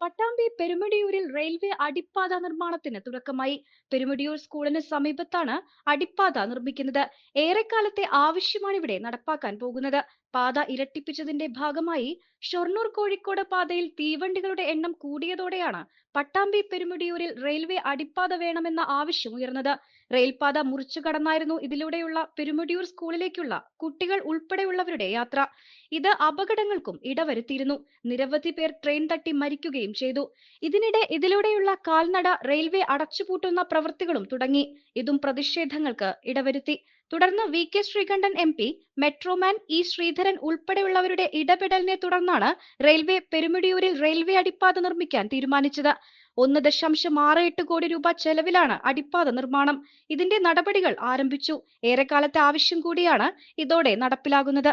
Pattambi പെരുമടിയൂരിൽ railway അടിപ്പാത നിർമ്മാണത്തിന് തുടക്കമായി. പെരുമടിയൂർ സ്കൂളിന് സമീപത്താണ് അടിപ്പാത നിർമ്മിക്കുന്നത്. ഏറെക്കാലത്തെ ആവശ്യമാണ് ഇവിടെ നടപ്പാക്കാൻ പോകുന്നത്. പാത ഇരട്ടിപ്പിച്ചതിന്റെ ഭാഗമായി ഷൊർണൂർ കോഴിക്കോട് പാതയിൽ തീവണ്ടികളുടെ എണ്ണം കൂടിയതോടെയാണ് പട്ടാമ്പി പെരുമടിയൂരിൽ റെയിൽവേ അടിപ്പാത വേണമെന്ന ആവശ്യം ഉയർന്നത്. റെയിൽപാത മുറിച്ചു കടന്നായിരുന്നു ഇതിലൂടെയുള്ള പെരുമുടിയൂർ സ്കൂളിലേക്കുള്ള കുട്ടികൾ ഉൾപ്പെടെയുള്ളവരുടെ യാത്ര. ഇത് അപകടങ്ങൾക്കും ഇടവരുത്തിയിരുന്നു. നിരവധി പേർ ട്രെയിൻ തട്ടി മരിക്കുകയും ചെയ്തു. ഇതിനിടെ ഇതിലൂടെയുള്ള കാൽനട റെയിൽവേ അടച്ചുപൂട്ടുന്ന പ്രവൃത്തികളും തുടങ്ങി. ഇതും പ്രതിഷേധങ്ങൾക്ക് ഇടവരുത്തി. തുടർന്ന് V K Sreekantan M P metro man E Sreedharan ഉൾപ്പെടെയുള്ളവരുടെ ഇടപെടലിനെ തുടർന്നാണ് റെയിൽവേ പെരുമിടിയൂരിൽ റെയിൽവേ അടിപ്പാത നിർമ്മിക്കാൻ തീരുമാനിച്ചത്. ഒന്ന് ദശാംശം ആറ് എട്ട് കോടി രൂപ ചെലവിലാണ് അടിപ്പാത നിർമ്മാണം. ഇതിന്റെ നടപടികൾ ആരംഭിച്ചു. ഏറെക്കാലത്തെ ആവശ്യം കൂടിയാണ് ഇതോടെ നടപ്പിലാകുന്നത്.